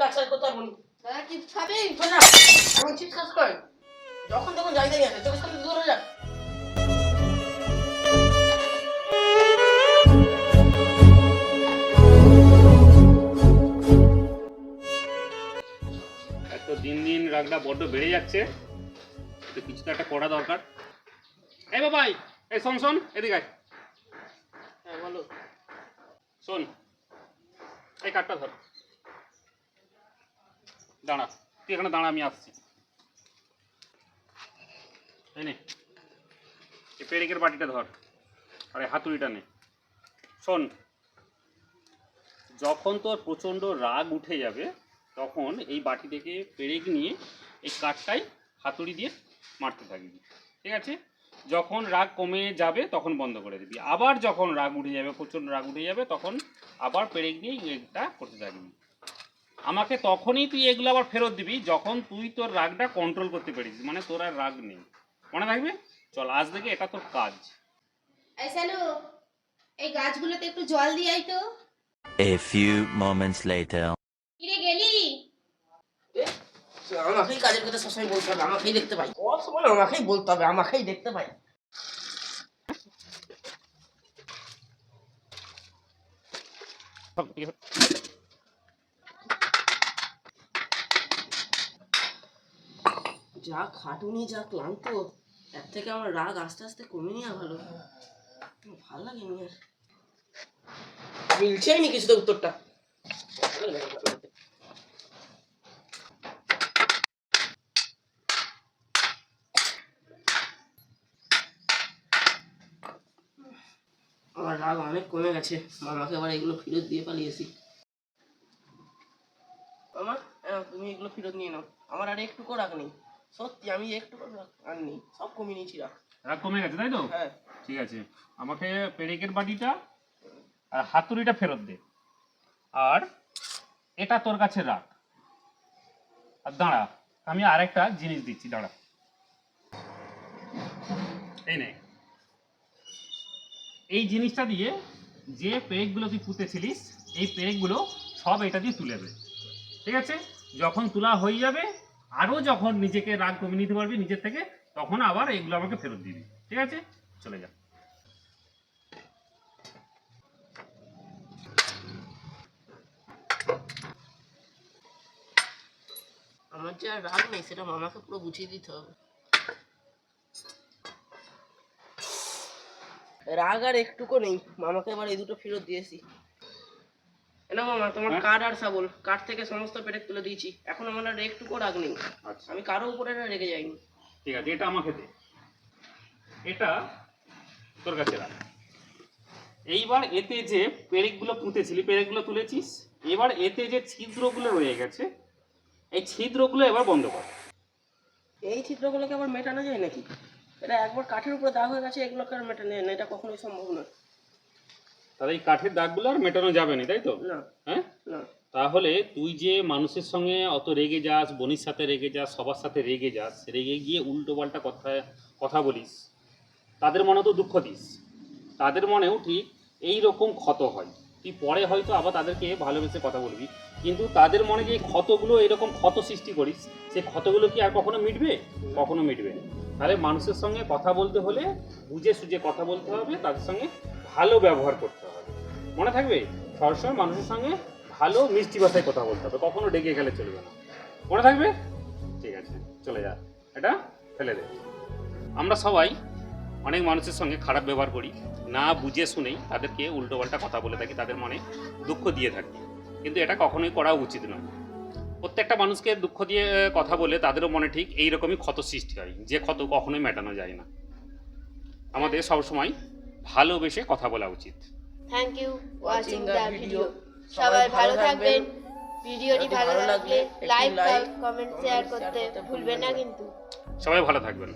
কাজ কাজ করতে পারব না। দাদা কি খাবে না এখন চিপস কাজ করে। যখন তখন জায়গা নিয়ে আসে চোখের সামনে দূরে যা এত দিন দিন রাগটা বড্ড বেড়ে যাচ্ছে তো কিছু তো একটা করা দরকার। এই বাবাই এই শোন শোন এদিকে আয়। হ্যাঁ বলো। শোন এই কাঠটা ধর। দাঁড়া, তুই এখানে দাঁড়া, আমি আসছি। এই নে, এই পেরেকের বাটিটা ধর, আর এই হাতুড়িটা নে। শোন, যখন তোর প্রচণ্ড রাগ উঠে যাবে, তখন এই বাটি থেকে পেরেক নিয়ে এই কাঠটাই হাতুড়ি দিয়ে মারতে থাকবি, ঠিক আছে? যখন রাগ কমে যাবে, তখন বন্ধ করে দিবি। আবার যখন রাগ উঠে যাবে, প্রচণ্ড রাগ উঠে যাবে, তখন আবার পেরেক দিয়ে এটা করতে থাকবি। আমাকে তখনই তুই এগুলো আবার ফেরত দিবি যখন তুই তোর রাগটা কন্ট্রোল করতে পারিস মানে তোর আর রাগ নেই। মনে থাকবে? চল আজ থেকে এটা তোর কাজ। এই সালু এই গাছগুলোতে একটু জল দিয়ে আই তো। A few moments later. কিরে গেলি? আমাকেই কাজের কথা সবসময় বলতে হবে আমাকেই দেখতে পাই। সময় আমাকেই বলতে হবে আমাকেই দেখতে পাই। সব ঠিক আছে যা খাটুনি, যা ক্লান্ত এর থেকে আমার রাগ আস্তে আস্তে কমে নেওয়া ভালো। ভালো লাগে নি আর। মিলছেই নি কিছুতে উত্তরটা? আমার রাগ অনেক কমে গেছে। মামাকে আবার এগুলো ফেরত দিয়ে পালিয়েছি। মামা তুমি এগুলো ফেরত নিয়ে নাও। আমার আর একটুকু রাগ নেই। সত্যি আমি একটুকু রাগ আর নেই। সব কমিয়ে নিয়েছি রাগ রাগ কমে গেছে তাই তো? হ্যাঁ। ঠিক আছে। আমাকে পেরেকের বাটিটা আর হাতুড়িটা ফেরত দে। আর এটা তোর কাছে রাখ। আর দাঁড়া আমি আরেকটা জিনিস দিচ্ছি দাঁড়া। এই নে। এই জিনিসটা দিয়ে যে পেরেকগুলো তুই পুঁতেছিলিস এই পেরেকগুলো সব এটা দিয়ে তুলে দে। ঠিক আছে? যখন তোলা হয়ে যাবে আরও যখন নিজেকে রাগ কমিয়ে নিতে পারবি নিজের থেকে, তখন আবার এগুলো আমাকে ফেরত দিবি। ঠিক আছে? চলে যা। আমার যে আর রাগ নেই, সেটা মামাকে পুরো বুঝিয়ে দিতে হবে। রাগ আর একটুকু নেই, মামাকে এবার এই দুটো ফেরত দিয়েছি। না মামা তোমার হ্যাঁ? কাঠ আর শাবল কাঠ থেকে সমস্ত পেরেক তুলে দিয়েছি। এখন আমার আর একটুকু রাগ নেই। আচ্ছা। আমি কারও উপরে রেগে যাইনি। ঠিক আছে এটা আমাকে দে। এটা তোর কাছে রাখ। এইবার এতে যে পেরেকগুলো পুঁতেছিলি পেরেকগুলো তুলেছিস এবার এতে যে ছিদ্রগুলো রয়ে গেছে এই ছিদ্রগুলো এবার বন্ধ কর। এই চিত্রগুলোকে আবার মেটানো যায় নাকি? এটা একবার কাঠের উপরে দাগ হয়ে গেছে এগুলোকে আর মেটানো যায় না এটা কখনোই সম্ভব না তাহলে এই কাঠের দাগগুলো আর মেটানো যাবে না তাই তো? হ্যাঁ? তাহলে তুই যে মানুষের সঙ্গে অত রেগে যাস বনির সাথে রেগে যাস সবার সাথে রেগে যাস রেগে গিয়ে উল্টো পাল্টা কথা কথা বলিস তাদের মনে তো দুঃখ দিস। তাদের মনেও ঠিক এই রকম ক্ষত হয়। তুই পরে হয়তো আবার তাদেরকে ভালোবেসে কথা বলবি কিন্তু তাদের মনে যে ক্ষতগুলো এরকম ক্ষত সৃষ্টি করিস সেই ক্ষতগুলো কি আর কখনো মিটবে? কখনো মিটবে না। তাহলে মানুষের সঙ্গে কথা বলতে হলে বুঝে সুঝে কথা বলতে হবে তাদের সঙ্গে ভালো ব্যবহার করতে হবে। মনে থাকবে? সবসময় মানুষের সঙ্গে ভালো, মিষ্টি ভাষায় কথা বলতে হবে। কখনো ডেকে গেলে চলবে না। মনে থাকবে? ঠিক আছে, চলে যা। এটা ফেলে দে। আমরা সবাই অনেক মানুষের সঙ্গে খারাপ ব্যবহার করি। না বুঝে শুনেই তাদেরকে উল্টোপাল্টা কথা বলে থাকি, তাদের মনে দুঃখ দিয়ে থাকি। কিন্তু এটা কখনোই করা উচিত নয়। প্রত্যেকটা মানুষকে দুঃখ দিয়ে কথা বলে তাদেরও মনে ঠিক এই রকমই ক্ষত সৃষ্টি হয়, যে ক্ষত কখনোই মেটানো যায় না। আমাদের সবসময় ভালোবেসে কথা বলা উচিত। Thank you watching the video সবাই ভালো থাকবেন। ভিডিওটি ভালো লাগলে লাইক কমেন্ট শেয়ার করতে ভুলবেন না। কিন্তু। সবাই ভালো থাকবেন।